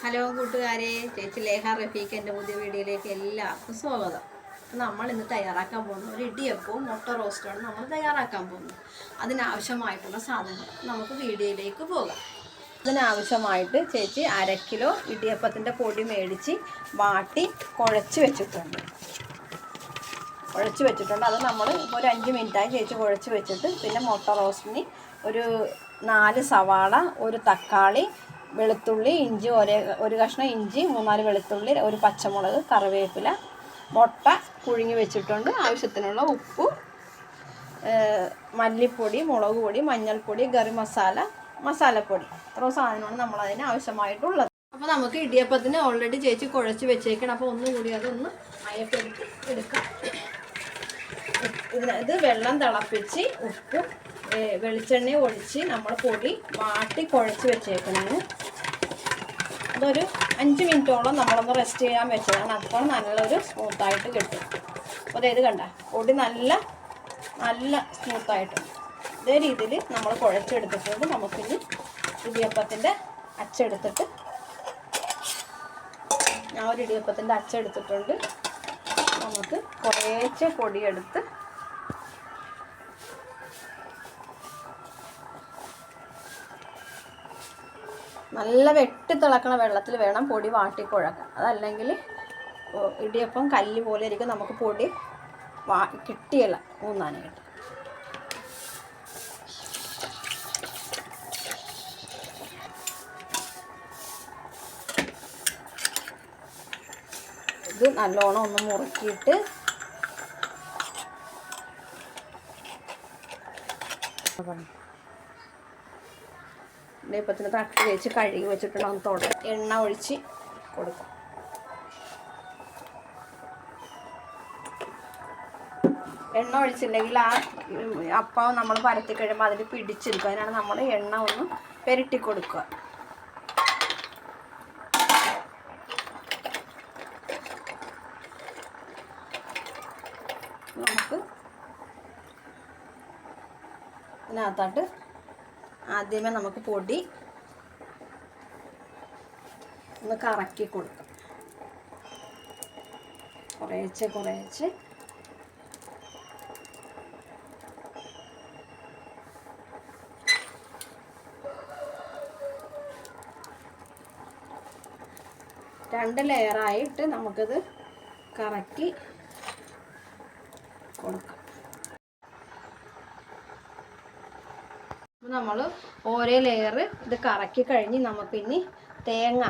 Hello കൂട്ടുകാരെ ചേച്ചി ലേഖ റഫീഖ് എന്റെ പുതിയ വീഡിയോയിലേക്ക് എല്ലാവർക്കും സ്വാഗതം. നമ്മൾ ഇന്ന് തയ്യാറാക്കാൻ പോകുന്ന ഒരു ഇടിയപ്പവും മുട്ട റോസ്റ്റുമാണ് നമ്മൾ തയ്യാറാക്കാൻ പോകുന്നത്. അതിനാവശ്യമായിട്ടുള്ള സാധനങ്ങൾ നമുക്ക് വീഡിയോയിലേക്ക് പോകാം. അതിനാവശ്യമായിട്ട് ചേച്ചി അര കിലോ ഇടിയപ്പത്തിന്റെ പൊടി മേടിച്ച് വാട്ടി കുഴച്ച് വെച്ചിട്ടുണ്ട്. കുഴച്ച് വെച്ചിട്ടുണ്ട്. അത് നമ്മൾ ഒരു അഞ്ച് മിനിറ്റായി ചേച്ചി കുഴച്ച് വെച്ചിട്ട് പിന്നെ മുട്ട റോസ്റ്റിന് ഒരു നാല് സവാള ഒരു തക്കാളി വെളുത്തുള്ളി ഇഞ്ചി ഒരേ ഒരു കഷ്ണം ഇഞ്ചി മൂന്നാൽ വെളുത്തുള്ളി ഒരു പച്ചമുളക് കറിവേപ്പില മുട്ട പുഴുങ്ങി വെച്ചിട്ടുണ്ട്. ആവശ്യത്തിനുള്ള ഉപ്പ് മല്ലിപ്പൊടി മുളക് പൊടി മഞ്ഞൾപ്പൊടി ഗറി മസാല മസാലപ്പൊടി. ഇത്രയും സാധനമാണ് നമ്മൾ അതിന് ആവശ്യമായിട്ടുള്ളത്. അപ്പോൾ നമുക്ക് ഇടിയപ്പത്തിന് ഓൾറെഡി ചേച്ചി കുഴച്ച് വെച്ചേക്കണം. അപ്പോൾ ഒന്നുകൂടി അതൊന്ന് മയപ്പെടുത്തി എടുക്കാം. ഇത് വെള്ളം തിളപ്പിച്ച് ഉപ്പും വെളിച്ചെണ്ണ ഒഴിച്ച് നമ്മൾ പൊടി വാട്ടി കുഴച്ച് വെച്ചേക്കണാണ്. അതൊരു അഞ്ച് മിനിറ്റോളം നമ്മളൊന്ന് റെസ്റ്റ് ചെയ്യാൻ വെച്ചതാണ്. അപ്പോൾ നല്ലൊരു സ്മൂത്തായിട്ട് കിട്ടും. അപ്പോൾ ഇത് കണ്ട പൊടി നല്ല നല്ല സ്മൂത്തായിട്ട് ഇതേ രീതിയിൽ നമ്മൾ കുഴച്ചെടുത്തിട്ടുണ്ട്. നമുക്കിനി ഇടിയപ്പത്തിന്റെ അച്ചെടുത്തിട്ട് ഞാൻ ഒരു ഇടിയപ്പത്തിന്റെ അച്ചെടുത്തിട്ടുണ്ട്. നമുക്ക് കുറേശ്ശെ പൊടിയെടുത്ത് നല്ല വെട്ടി തിളക്കണ വെള്ളത്തിൽ വേണം പൊടി വാട്ടിക്കുഴക്കാൻ അതല്ലെങ്കിൽ ഇടിയപ്പം കല്ല് പോലെ ഇരിക്കും നമുക്ക് പൊടി വാ കിട്ടിയല്ല ഊന്നാനായിട്ട് ഇത് നല്ലോണം ഒന്ന് മുറുക്കിയിട്ട് ഇടിയപ്പത്തിന് തട്ടി വെച്ച് കഴുകി വെച്ചിട്ടുണ്ടാകും തുട എണ്ണ ഒഴിച്ച് കൊടുക്കും. എണ്ണ ഒഴിച്ചില്ലെങ്കിൽ ആ അപ്പം നമ്മൾ പരത്തി കഴിയുമ്പോൾ അതിൽ പിടിച്ചെടുക്കുക അതിനാണ് നമ്മൾ എണ്ണ ഒന്ന് പെരട്ടി കൊടുക്കുക. നമുക്ക് ഇതിനകത്തോട്ട് ആദ്യമേ നമുക്ക് പൊടി ഒന്ന് കറക്കി കൊടുക്കാം. കുറേച്ച് കുറേച്ച്. രണ്ട് ലെയറായിട്ട് നമുക്കത് കറക്കി കൊടുക്കാം. നമ്മൾ ഓരോ ലെയർ ഇത് കറക്കി കഴിഞ്ഞ് നമുക്കിനി തേങ്ങ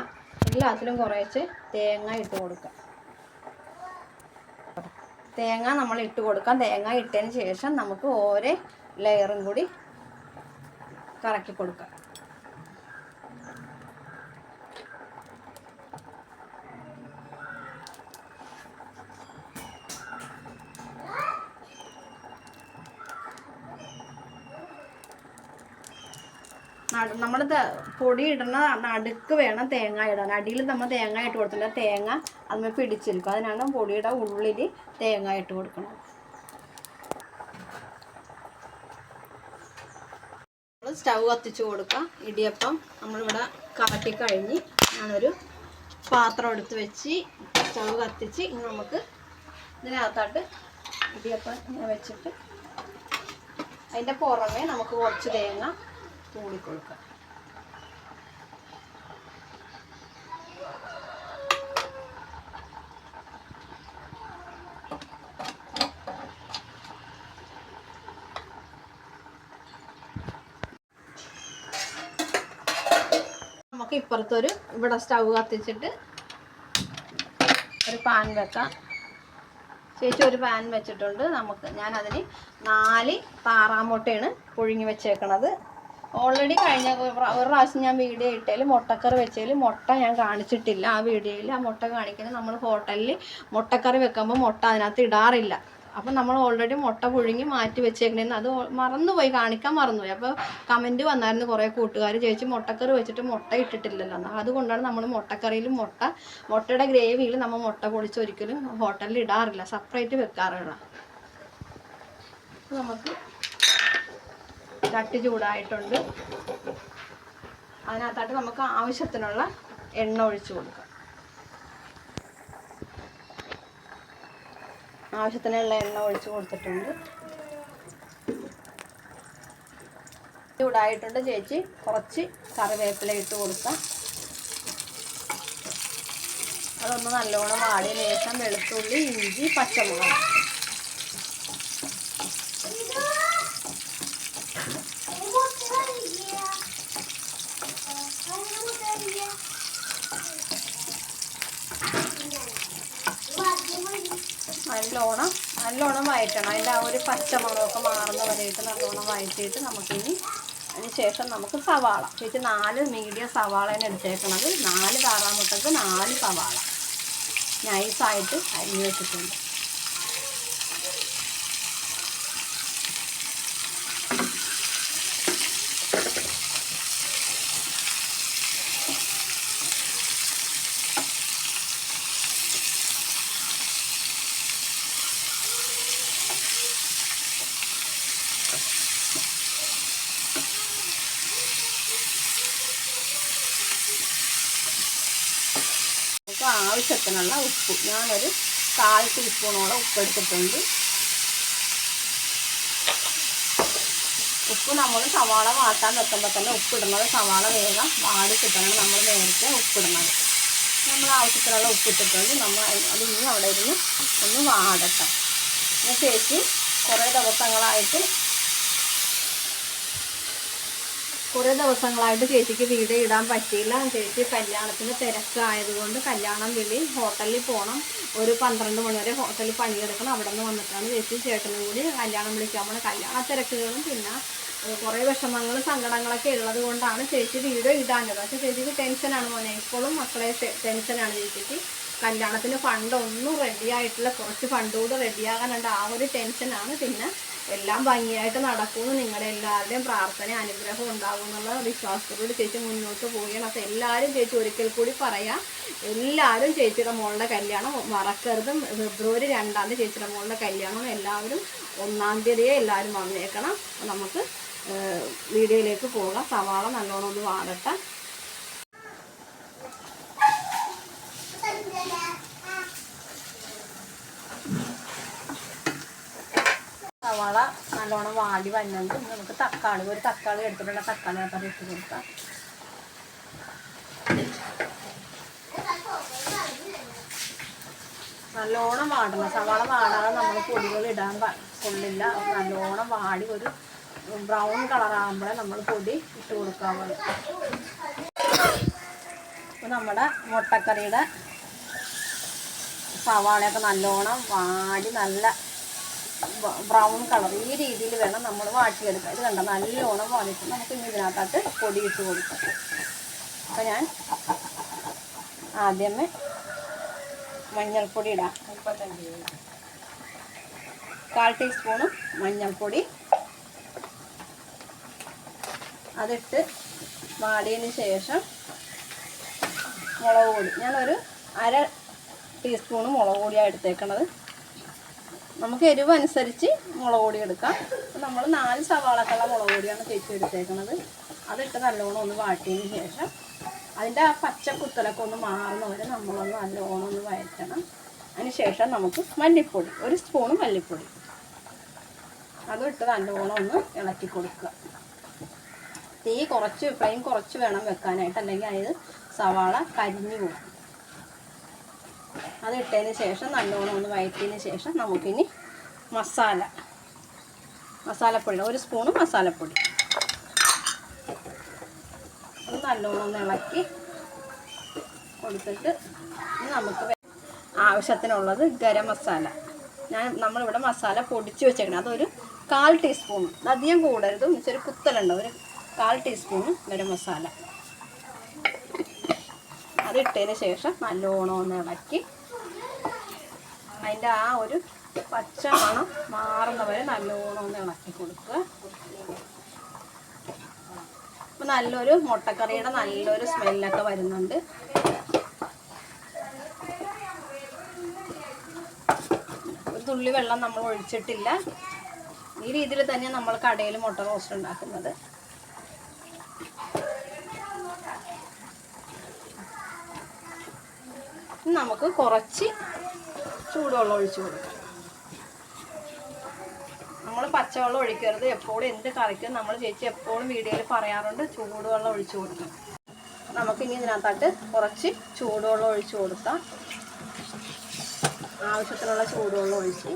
എല്ലാത്തിലും കുറേശ്ശെ തേങ്ങ ഇട്ട് കൊടുക്കാം. തേങ്ങ നമ്മൾ ഇട്ട് കൊടുക്കാം. തേങ്ങ ഇട്ടതിന് ശേഷം നമുക്ക് ഓരോ ലെയറും കൂടി കറക്കി കൊടുക്കാം. നമ്മൾ പൊടി ഇടുന്ന നടുക്ക് വേണം തേങ്ങ ഇടാൻ. അടിയിൽ നമ്മൾ തേങ്ങ ഇട്ട് കൊടുത്തില്ല തേങ്ങ അതിന് പിടിച്ചിരിക്കും അതിനാണ് പൊടിയുടെ ഉള്ളിൽ തേങ്ങ ഇട്ട് കൊടുക്കണം നമ്മൾ സ്റ്റൗ കത്തിച്ച് കൊടുക്കാം. ഇടിയപ്പം നമ്മളിവിടെ കാട്ടി കഴിഞ്ഞ് ഞാനൊരു പാത്രം എടുത്ത് വെച്ച് സ്റ്റവ് കത്തിച്ച് നമുക്ക് ഇതിനകത്തോട്ട് ഇടിയപ്പം വെച്ചിട്ട് അതിന്റെ പുറമേ നമുക്ക് കുറച്ച് തേങ്ങ തൂളിക്കൊടുക്കാം നമുക്ക് ഇപ്പുറത്തൊരു ഇവിടെ സ്റ്റൗ കത്തിച്ചിട്ട് ഒരു പാൻ വെക്കാം. ചേച്ചി ഒരു പാൻ വെച്ചിട്ടുണ്ട്. നമുക്ക് ഞാൻ അതിന് നാല് താറാമുട്ടയാണ് പുഴുങ്ങി വെച്ചേക്കണത്. ഓൾറെഡി കഴിഞ്ഞ ഒരു പ്രാ- പ്രാവശ്യം ഞാൻ വീഡിയോ ഇട്ടതിൽ മുട്ടക്കറി വെച്ചതിൽ മുട്ട ഞാൻ കാണിച്ചിട്ടില്ല ആ വീഡിയോയിൽ ആ മുട്ട കാണിക്കുന്നത് നമ്മൾ ഹോട്ടലിൽ മുട്ടക്കറി വെക്കുമ്പോൾ മുട്ട അതിനകത്ത് ഇടാറില്ല. അപ്പം നമ്മൾ ഓൾറെഡി മുട്ട പുഴുങ്ങി മാറ്റി വെച്ചേക്കണേന്ന്. അത് മറന്നുപോയി. കാണിക്കാൻ മറന്നുപോയി. അപ്പോൾ കമന്റ് വന്നായിരുന്നു കുറേ കൂട്ടുകാർ ചേച്ചി മുട്ടക്കറി വെച്ചിട്ട് മുട്ട ഇട്ടിട്ടില്ലല്ലോ അതുകൊണ്ടാണ് നമ്മൾ മുട്ടക്കറിയിൽ മുട്ട മുട്ടയുടെ ഗ്രേവിയിൽ നമ്മൾ മുട്ട പൊളിച്ച് ഒരിക്കലും ഹോട്ടലിൽ ഇടാറില്ല. സെപ്പറേറ്റ് വെക്കാറുള്ള നമുക്ക് ചട്ടി ചൂടായിട്ടുണ്ട്. അതിനകത്തായിട്ട് നമുക്ക് ആവശ്യത്തിനുള്ള എണ്ണ ഒഴിച്ചു കൊടുക്കാം. ആവശ്യത്തിനുള്ള എണ്ണ ഒഴിച്ചു കൊടുത്തിട്ടുണ്ട്. ചൂടായിട്ടുണ്ട് ചേച്ചി. കുറച്ച് കറിവേപ്പില ഇട്ട് കൊടുക്കാം. അതൊന്ന് നല്ലോണം വാടിയ ശേഷം വെളുത്തുള്ളി ഇഞ്ചി പച്ചമുളക്. നല്ലോണം നല്ലോണം വഴറ്റണം. അതിന്റെ ആ ഒരു പച്ചമുളകൊക്കെ മാറുന്ന വരെയിട്ട് നല്ലോണം വഴറ്റിയിട്ട് നമുക്കിനി അതിന് ശേഷം നമുക്ക് സവാള. ചേച്ചി നാല് മീഡിയം സവാളയാണ് എടുത്തേക്കണത്. നാല് താറാമുട്ടക്ക് നാല് സവാള. നൈസായിട്ട് അരിഞ്ഞ് വെച്ചിട്ടുണ്ട് നമുക്ക് ആവശ്യത്തിനുള്ള ഉപ്പ്. ഞാനൊരു കാൽ ടീസ്പൂണോളം ഉപ്പ് എടുത്തിട്ടുണ്ട് ഉപ്പ് നമ്മൾ സവാള വാട്ടാൻ വെക്കുമ്പോൾ തന്നെ ഉപ്പിടുന്നത് സവാള വേഗം വാടി കിട്ടണം. നമ്മൾ നേരത്തെ ഉപ്പിടുന്നത്. നമ്മൾ ആവശ്യത്തിനുള്ള ഉപ്പിട്ടിട്ടുണ്ട് നമ്മൾ അത് ഇനി അവിടെ ഇരുന്ന് ഒന്ന് വാടട്ടെ. അതിന് ശേഷം കുറേ ദിവസങ്ങളായിട്ട് കുറേ ദിവസങ്ങളായിട്ട് ചേച്ചിക്ക് വീഡിയോ ഇടാൻ പറ്റിയില്ല. ചേച്ചി കല്യാണത്തിന് തിരക്കായതുകൊണ്ട് കല്യാണം വിളി ഹോട്ടലിൽ പോകണം ഒരു പന്ത്രണ്ട് മണി വരെ ഹോട്ടലിൽ പണിയെടുക്കണം. അവിടെ നിന്ന് വന്നിട്ടാണ് ചേച്ചി ചേട്ടനും കൂടി കല്യാണം വിളിക്കാൻ പോകണം കല്യാണ തിരക്കുകളും പിന്നെ കുറേ വിഷമങ്ങൾ സങ്കടങ്ങളൊക്കെ ഉള്ളത് കൊണ്ടാണ് ചേച്ചി വീഡിയോ ഇടാഞ്ഞത്. പക്ഷേ ചേച്ചിക്ക് ടെൻഷനാണ് മോനെ. ഇപ്പോഴും മക്കളെ ടെൻഷനാണ് ചേച്ചിക്ക്. കല്യാണത്തിന് ഫണ്ട് ഒന്നും റെഡി ആയിട്ടില്ല. കുറച്ച് ഫണ്ട് കൂടി റെഡിയാകാനുണ്ട് ആ ഒരു ടെൻഷനാണ് പിന്നെ എല്ലാം ഭംഗിയായിട്ട് നടക്കുമെന്ന് നിങ്ങളുടെ എല്ലാവരുടെയും പ്രാർത്ഥന അനുഗ്രഹം ഉണ്ടാകും എന്നുള്ള വിശ്വാസത്തോട് ചേച്ചി മുന്നോട്ട് പോവുകയാണ്. അപ്പോൾ എല്ലാവരും ചേച്ചി ഒരിക്കൽ കൂടി പറയാം. എല്ലാവരും ചേച്ചിയുടെ മോളുടെ കല്യാണം മറക്കരുത്. ഫെബ്രുവരി രണ്ടാം തീയതി ചേച്ചിയുടെ മോളുടെ കല്യാണം എല്ലാവരും ഒന്നാം തീയതിയെ എല്ലാവരും വന്നേക്കണം. നമുക്ക് വീഡിയോയിലേക്ക് പോകാം. സവാള നല്ലോണം ഒന്ന് വാടട്ടെ. സവാള നല്ലോണം വാടി വന്നത് നമുക്ക് തക്കാളി ഒരു തക്കാളി എടുത്തിട്ടുള്ള തക്കാളി അപ്പം ഇട്ട് കൊടുക്കാം. നല്ലോണം വാടണം. സവാള വാടാതെ നമ്മൾ പൊടികൾ ഇടാൻ കൊള്ളില്ല. നല്ലോണം വാടി ഒരു ബ്രൗൺ കളറാകുമ്പോഴേ നമ്മൾ പൊടി ഇട്ട് കൊടുക്കാൻ അപ്പം നമ്മുടെ മുട്ടക്കറിയുടെ സവാളയൊക്കെ നല്ലോണം വാടി നല്ല ബ്രൗൺ കളർ ഈ രീതിയിൽ വേണം നമ്മൾ വാട്ടിയെടുക്കാൻ. ഇത് കണ്ട? നല്ലോണം വാടിയിട്ട് നമുക്ക് ഇനി ഇതിനകത്തോട്ട് പൊടി ഇട്ട് കൊടുക്കാം. അപ്പോൾ ഞാൻ ആദ്യമേ മഞ്ഞൾപ്പൊടി ഇടാം. കാൽ ടീസ്പൂണും മഞ്ഞൾപ്പൊടി. അതിട്ട് വാടിയതിന് ശേഷം മുളക് പൊടി. ഞാനൊരു അര ടീസ്പൂണ് മുളക് പൊടിയാണ് എടുത്തേക്കണത്. നമുക്ക് എരിവ് അനുസരിച്ച് മുളക് പൊടി എടുക്കാം നമ്മൾ നാല് സവാളക്കുള്ള മുളക് പൊടിയാണ് തേച്ച് എടുത്തേക്കുന്നത് അതിട്ട് നല്ലോണം ഒന്ന് വാട്ടിയതിന് ശേഷം അതിന്റെ ആ പച്ച കുത്തലൊക്കെ ഒന്ന് മാറുന്ന വരെ നമ്മളൊന്ന് നല്ലോണം ഒന്ന് വഴറ്റണം അതിന് ശേഷം നമുക്ക് മല്ലിപ്പൊടി ഒരു സ്പൂൺ മല്ലിപ്പൊടി. അതും ഇട്ട് നല്ലോണം ഒന്ന് ഇളക്കി കൊടുക്കുക. തീ കുറച്ച് ഫ്ലെയിം കുറച്ച് വേണം വെക്കാനായിട്ട്. അല്ലെങ്കിൽ അത് സവാള കരിഞ്ഞു പോകും. അത് ഇട്ടതിന് ശേഷം നല്ലോണം ഒന്ന് വഴറ്റിയതിന് ശേഷം നമുക്കിനി മസാല മസാലപ്പൊടി ഒരു സ്പൂണ് മസാലപ്പൊടി. അത് നല്ലോണം ഒന്ന് ഇളക്കി കൊടുത്തിട്ട് നമുക്ക് ആവശ്യത്തിനുള്ളത് ഗരം മസാല. ഞാൻ നമ്മളിവിടെ മസാല പൊടിച്ച് വെച്ചേക്കണം. അതൊരു കാൽ ടീസ്പൂൺ. അധികം കൂടരുത്. ഒരു കുത്തലുണ്ട്. ഒരു കാൽ ടീസ്പൂൺ ഗരം മസാല. അതിട്ടതിന് ശേഷം നല്ലോണം ഒന്ന് ഇളക്കി അതിന്റെ ആ ഒരു പച്ച മണം മാറുന്ന വരെ നല്ലോണം ഒന്ന് ഇളക്കി കൊടുക്കുക. അപ്പം നല്ലൊരു മുട്ടക്കറിയുടെ നല്ലൊരു സ്മെല്ലൊക്കെ വരുന്നുണ്ട്. ഒരു തുള്ളി വെള്ളം നമ്മൾ ഒഴിച്ചിട്ടില്ല. ഈ രീതിയിൽ തന്നെ നമ്മൾ കടയിൽ മുട്ട റോസ്റ്റ് ഉണ്ടാക്കുന്നത്. നമുക്ക് കുറച്ച് ചൂടുവെള്ളം ഒഴിച്ചു കൊടുക്കാം. നമ്മൾ പച്ചവെള്ളം ഒഴിക്കരുത്. എപ്പോഴും എന്ത് കറിക്കും നമ്മൾ ചേച്ചി എപ്പോഴും വീഡിയോയിൽ പറയാറുണ്ട് ചൂടുവെള്ളം ഒഴിച്ചു നമുക്ക് നമുക്കിനി ഇതിനകത്തായിട്ട് കുറച്ച് ചൂടുവെള്ളം ഒഴിച്ചു കൊടുക്കാം. ആവശ്യത്തിനുള്ള ചൂടുവെള്ളം ഒഴിച്ച്.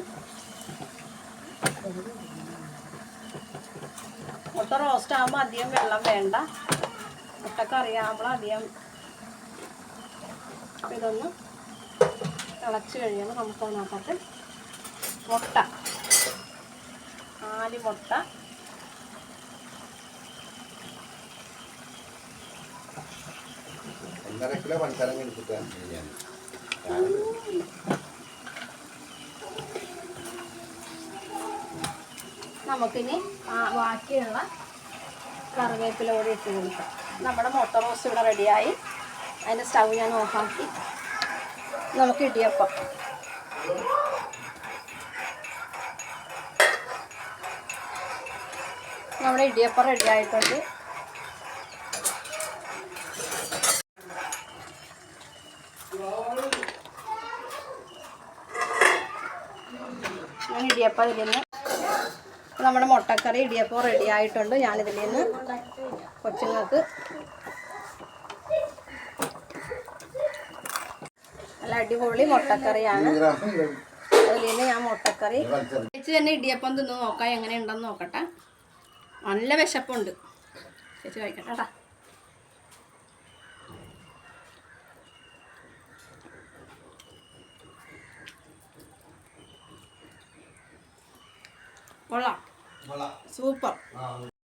മുട്ട റോസ്റ്റ് ആകുമ്പോൾ അധികം വെള്ളം വേണ്ട. മുട്ടക്കറി ആകുമ്പോൾ അധികം ഇതൊന്ന് തിളച്ച് കഴിയുമ്പോൾ നമുക്ക് അതിനകത്തോട്ട് മുട്ട. നാല് മുട്ട. ഒന്നര കിലോ പഞ്ചസാര എടുത്തിട്ടാണ് ഞാൻ നമുക്കിനി ബാക്കിയുള്ള കറിവേപ്പില കൂടി ഇട്ട് കൊടുക്കാം. നമ്മുടെ മുട്ട റോസ്റ്റ് ഇവിടെ റെഡിയായി അതിന്റെ സ്റ്റൗ ഞാൻ ഓഫാക്കി. നമുക്ക് ഇടിയപ്പം നമ്മുടെ ഇടിയപ്പം റെഡി ആയിട്ടുണ്ട്. ഞാൻ ഇടിയപ്പം ഇതിൽ നിന്ന് നമ്മുടെ മുട്ടക്കറി ഇടിയപ്പം റെഡി ആയിട്ടുണ്ട്. ഞാനിതിൽ നിന്ന് കൊച്ചുങ്ങൾക്ക് നല്ല അടിപൊളി മുട്ടക്കറിയാണ്. അതിൽ ഞാൻ മുട്ടക്കറി. ചേച്ചി തന്നെ ഇടിയപ്പം തിന്ന് നോക്കാം എങ്ങനെയുണ്ടെന്ന് നോക്കട്ടെ. നല്ല വിശപ്പുണ്ട്. ചേച്ചി കഴിക്കട്ടെ കേട്ടാ. കൊള്ളാം. സൂപ്പർ.